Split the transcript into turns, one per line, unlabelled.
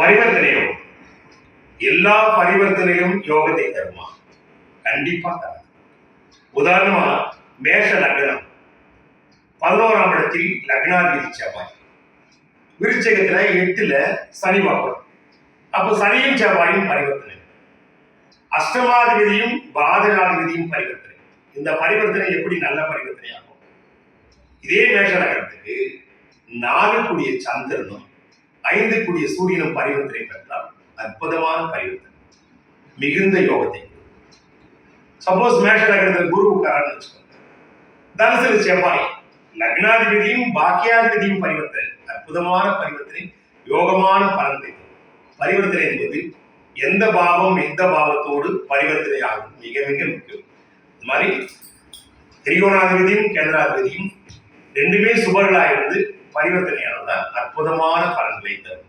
பரிவர்த்தனை யோகம் எல்லா பரிவர்த்தனையும் யோகத்தை தருமா? கண்டிப்பா தரும். உதாரணமா மேஷ லக்னம். பதினோராம் இடத்தில் லக்னாதிபதி செவ்வாய். விருச்சகத்துல எட்டுல சனி பார்க்கணும் அப்போ சனியும் செவ்வாயும் பரிவர்த்தனை அஷ்டமாதிபதியும் பாதகாதிபதியும் பரிவர்த்தனை. இந்த பரிவர்த்தனை எப்படி நல்ல பரிவர்த்தனை ஆகும் இதே மேஷ லக்னத்துக்கு நாலு கூடிய சந்திரனும் ஐந்து கூடிய சூரியனும் பரிவர்த்தனை பெற்றால் அற்புதமான பரிவர்த்தனை. மிகுந்த யோகத்தை. சப்போஸ் மேஷ நகரத்தில் குரு உட்காரான்னு வச்சுக்கோங்க. தனுசுல செவ்வாய். லக்னாதிபதியும் பாக்கியாதிபதியும் பரிவர்த்தனை. அற்புதமான பரிவர்த்தனை. யோகமான பலன்களை பரிவர்த்தனை என்பது எந்த பாவம் எந்த பாவத்தோடு பரிவர்த்தனை ஆகும் மிக மிக முக்கியம். இது மாதிரி திரிகோணாதிபதியும் கேந்திராதிபதியும் ரெண்டுமே சுபர்களாக இருந்து பரிவர்த்தனையானதான் அற்புதமான பலன்களை தரும்.